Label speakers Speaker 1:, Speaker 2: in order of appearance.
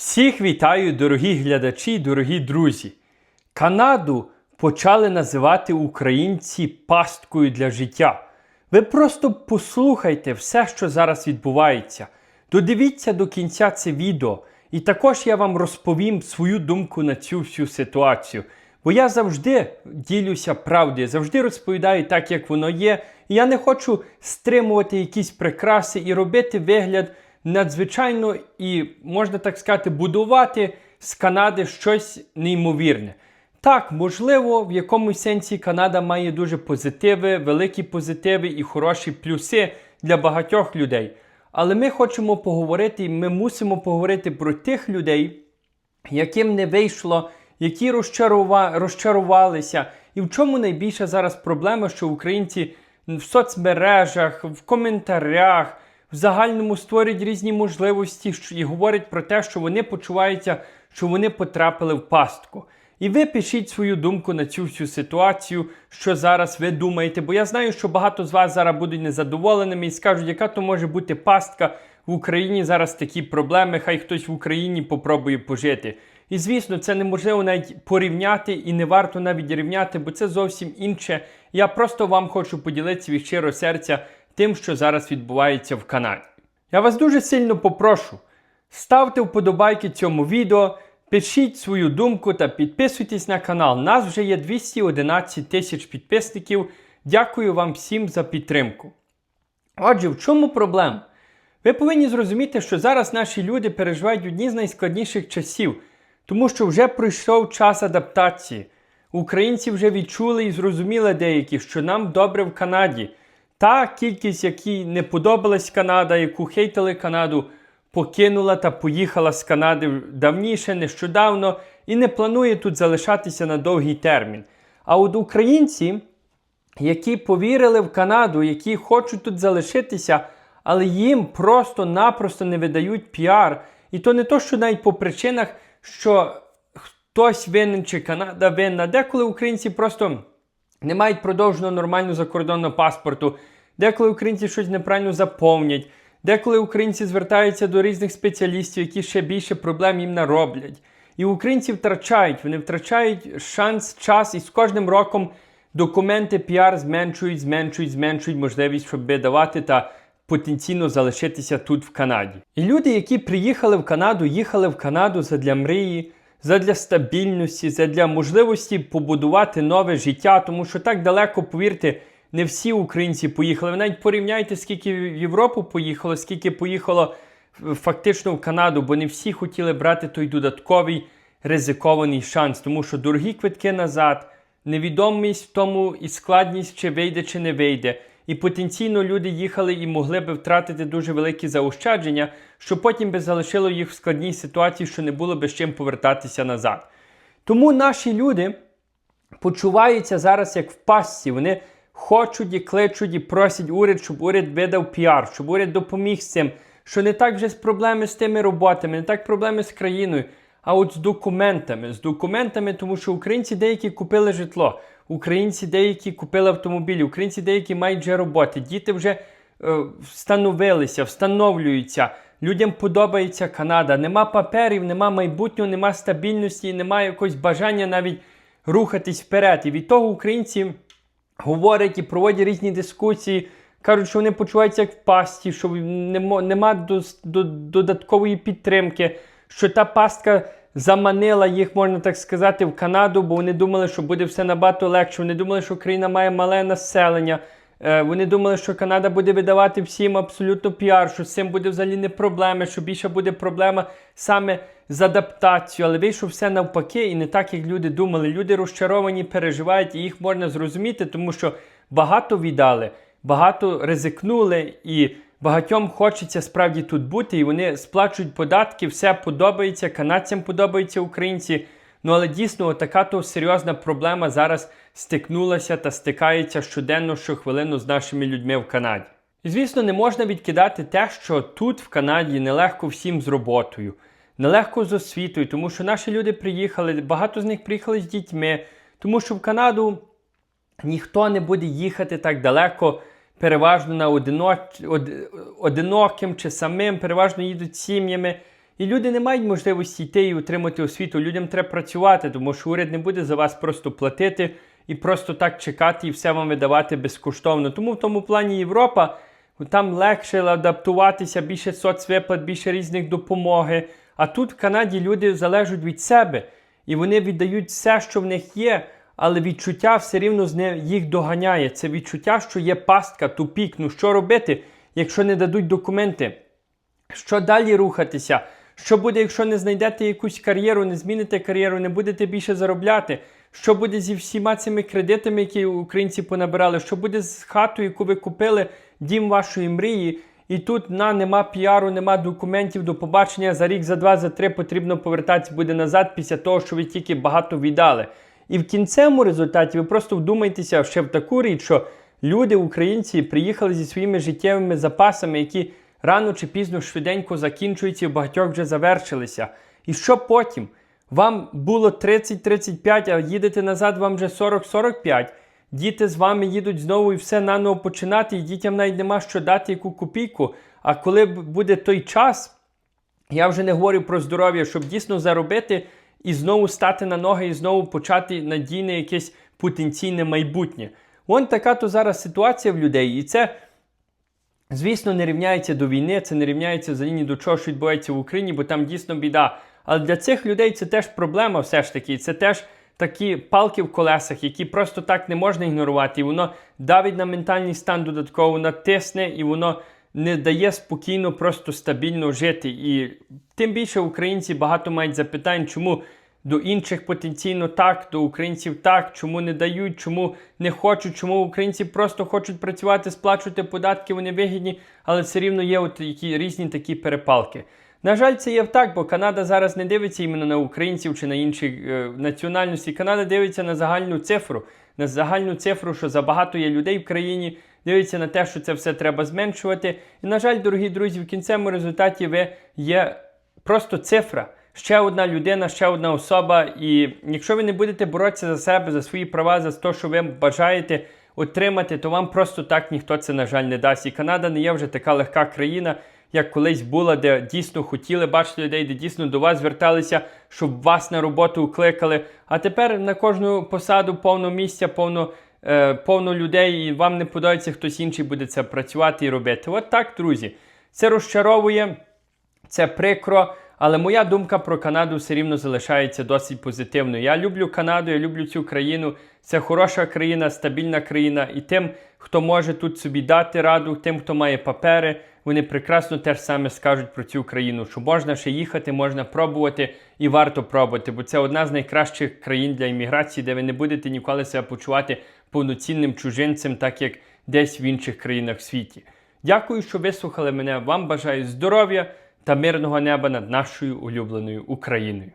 Speaker 1: Всіх вітаю, дорогі глядачі, дорогі друзі. Канаду почали називати українці пасткою для життя. Ви просто послухайте все, що зараз відбувається. Додивіться до кінця це відео, і також я вам розповім свою думку на цю всю ситуацію. Бо я завжди ділюся правдою, завжди розповідаю так, як воно є. І я не хочу стримувати якісь прикраси і робити вигляд надзвичайно і, можна так сказати, будувати з Канади щось неймовірне. Так, можливо, в якомусь сенсі Канада має дуже позитиви, великі позитиви і хороші плюси для багатьох людей. Але ми хочемо поговорити, ми мусимо поговорити про тих людей, яким не вийшло, які розчарува... розчарувалися. І в чому найбільша зараз проблема, що українці в соцмережах, в коментарях, в загальному створюють різні можливості і говорять про те, що вони почуваються, що вони потрапили в пастку. І ви пишіть свою думку на цю всю ситуацію, що зараз ви думаєте, бо я знаю, що багато з вас зараз будуть незадоволеними і скажуть, яка то може бути пастка в Україні зараз такі проблеми, хай хтось в Україні попробує пожити. І звісно, це неможливо навіть порівняти і не варто навіть рівняти, бо це зовсім інше. Я просто вам хочу поділитися від щиро серця тим, що зараз відбувається в Канаді. Я вас дуже сильно попрошу, ставте вподобайки цьому відео, пишіть свою думку та підписуйтесь на канал. Нас вже є 211 тисяч підписників. Дякую вам всім за підтримку. Отже, в чому проблема? Ви повинні зрозуміти, що зараз наші люди переживають одні з найскладніших часів, тому що вже пройшов час адаптації. Українці вже відчули і зрозуміли деякі, що нам добре в Канаді. Та кількість, якій не подобалась Канада, яку хейтили Канаду, покинула та поїхала з Канади давніше, нещодавно і не планує тут залишатися на довгий термін. А от українці, які повірили в Канаду, які хочуть тут залишитися, але їм просто-напросто не видають піар. І то не то, що навіть по причинах, що хтось винен чи Канада винна. Деколи українці просто не мають продовженого нормального закордонного паспорту, деколи українці щось неправильно заповнять, деколи українці звертаються до різних спеціалістів, які ще більше проблем їм нароблять. І українці втрачають, вони втрачають шанс, час, і з кожним роком документи піар зменшують, зменшують, зменшують можливість, щоб давати та потенційно залишитися тут в Канаді. І люди, які приїхали в Канаду, їхали в Канаду задля мрії, задля стабільності, задля можливості побудувати нове життя, тому що так далеко, повірте, не всі українці поїхали. Ви навіть порівняйте, скільки в Європу поїхало, скільки поїхало фактично в Канаду, бо не всі хотіли брати той додатковий ризикований шанс, тому що дорогі квитки назад, невідомість в тому і складність, чи вийде, чи не вийде. І потенційно люди їхали і могли би втратити дуже великі заощадження, що потім би залишило їх в складній ситуації, що не було би з чим повертатися назад. Тому наші люди почуваються зараз як в пастці. Вони хочуть і кличуть і просять уряд, щоб уряд видав піар, щоб уряд допоміг з цим, що не так вже з проблеми з тими роботами, не так проблеми з країною, а от з документами. З документами, тому що українці деякі купили житло, українці деякі купили автомобілі, українці деякі мають вже роботи, діти вже е, встановилися, встановлюються. Людям подобається Канада. Нема паперів, нема майбутнього, нема стабільності, нема якогось бажання навіть рухатись вперед. І від того українці говорять і проводять різні дискусії, кажуть, що вони почуваються як в пасті, що нема, додаткової підтримки, що та пастка заманила їх, можна так сказати, в Канаду, бо вони думали, що буде все набагато легше. Вони думали, що країна має мале населення. Е, Вони думали, що Канада буде видавати всім абсолютно піар, що з цим буде взагалі не проблеми, що більше буде проблема саме з адаптацією. Але вийшло все навпаки, і не так, як люди думали. Люди розчаровані, переживають, і їх можна зрозуміти, тому що багато віддали, багато ризикнули, і багатьом хочеться справді тут бути, і вони сплачують податки, все подобається, канадцям подобається українці. Ну але дійсно така то серйозна проблема зараз стикнулася та стикається щоденно, щохвилину з нашими людьми в Канаді. І звісно, не можна відкидати те, що тут в Канаді нелегко всім з роботою, нелегко з освітою, тому що наші люди приїхали, багато з них приїхали з дітьми, тому що в Канаду ніхто не буде їхати так далеко, переважно на одиноч... од... одиноким чи самим, переважно їдуть сім'ями. І люди не мають можливості йти і отримати освіту. Людям треба працювати, тому що уряд не буде за вас просто платити і просто так чекати і все вам видавати безкоштовно. Тому в тому плані Європа там легше адаптуватися, більше соцвиплат, більше різних допомоги. А тут в Канаді люди залежать від себе і вони віддають все, що в них є. Але відчуття все рівно з не їх доганяє. Це відчуття, що є пастка, тупік. Ну що робити, якщо не дадуть документи? Що далі рухатися? Що буде, якщо не знайдете якусь кар'єру, не зміните кар'єру, не будете більше заробляти? Що буде зі всіма цими кредитами, які українці понабирали? Що буде з хатою, яку ви купили, дім вашої мрії? І тут на нема піару, нема документів до побачення. За рік, за два, за три потрібно повертатися буде назад після того, що ви тільки багато віддали. І в кінцевому результаті ви просто вдумайтеся ще в таку річ, що люди, українці, приїхали зі своїми життєвими запасами, які рано чи пізно швиденько закінчуються, і в багатьох вже завершилися. І що потім? Вам було 30-35, а їдете назад, вам вже 40-45. Діти з вами їдуть знову і все наново починати, і дітям навіть нема що дати яку копійку. А коли буде той час, я вже не говорю про здоров'я, щоб дійсно заробити і знову стати на ноги, і знову почати надійне якесь потенційне майбутнє. Вон така то зараз ситуація в людей, і це, звісно, не рівняється до війни, це не рівняється взагалі ні до чого, що відбувається в Україні, бо там дійсно біда. Але для цих людей це теж проблема, все ж таки, це теж такі палки в колесах, які просто так не можна ігнорувати. І воно давить на ментальний стан додатково, воно тисне, і воно не дає спокійно, просто стабільно жити. І тим більше українці багато мають запитань, чому до інших потенційно так, до українців так, чому не дають, чому не хочуть, чому українці просто хочуть працювати, сплачувати податки, вони вигідні, але все рівно є от які різні такі перепалки. На жаль, це є так, бо Канада зараз не дивиться іменно на українців чи на інші е, національності. Канада дивиться на загальну цифру, на загальну цифру, що забагато є людей в країні, дивиться на те, що це все треба зменшувати. І, на жаль, дорогі друзі, в кінцевому результаті ви є просто цифра. Ще одна людина, ще одна особа. І якщо ви не будете боротися за себе, за свої права, за те, що ви бажаєте отримати, то вам просто так ніхто це, на жаль, не дасть. І Канада не є вже така легка країна, як колись була, де дійсно хотіли бачити людей, де дійсно до вас зверталися, щоб вас на роботу укликали. А тепер на кожну посаду повно місця, повно. е, Повно людей, і вам не подобається, хтось інший буде це працювати і робити. От так, друзі. Це розчаровує, це прикро, але моя думка про Канаду все рівно залишається досить позитивною. Я люблю Канаду, я люблю цю країну. Це хороша країна, стабільна країна. І тим, хто може тут собі дати раду, тим, хто має папери, вони прекрасно теж саме скажуть про цю країну, що можна ще їхати, можна пробувати і варто пробувати, бо це одна з найкращих країн для імміграції, де ви не будете ніколи себе почувати повноцінним чужинцем, так як десь в інших країнах в світі. Дякую, що вислухали мене. Вам бажаю здоров'я та мирного неба над нашою улюбленою Україною.